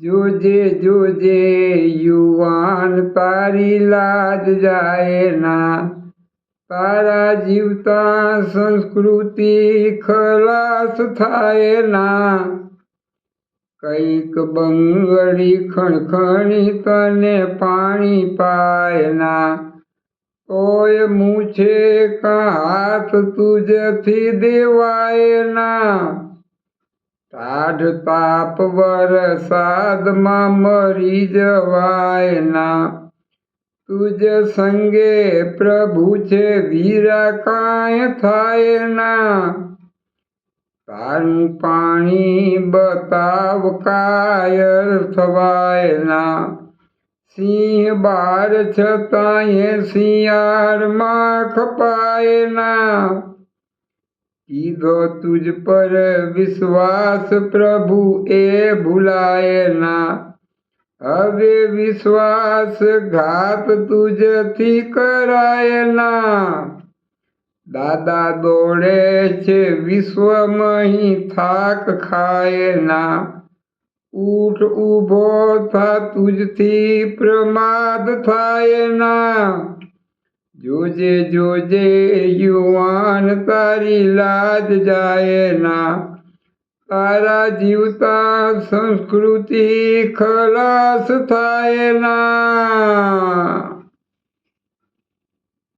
જોજે જોજે યુવાન તારી લાજ જાય ના. તારા જીવતા સંસ્કૃતિ ખલાસ થાય ના. કંઈક બંગડી ખણખણી તને પાણી પાય ના. તોય મૂછે કા હાથ તુજથી દેવાય ના. ટાઢ તાપ વરસાદમાં મરી જવાય ના. તુજ સંગે પ્રભુ છે વીરા કાંઈ થાય ના. તારું પાણી બતાવ કાયર થવાય ના. સિંહ બાર છતાંય શિયાળમાં ખપાય ના. કીધો તુજ પર વિશ્વાસ પ્રભુ એ ભૂલાય ના. હવે વિશ્વાસ ઘાત તુજથી કરાય ના. દાદા દોડે છે વિશ્વમહી થાક ખાય ના. ઊઠ ઊભો થા તુજથી પ્રમાદ થાય ના. જોજે જોજે યુવાન તારી લાજ જાય ના. તારા જીવતા સંસ્કૃતિ ખલાસ થાય ના.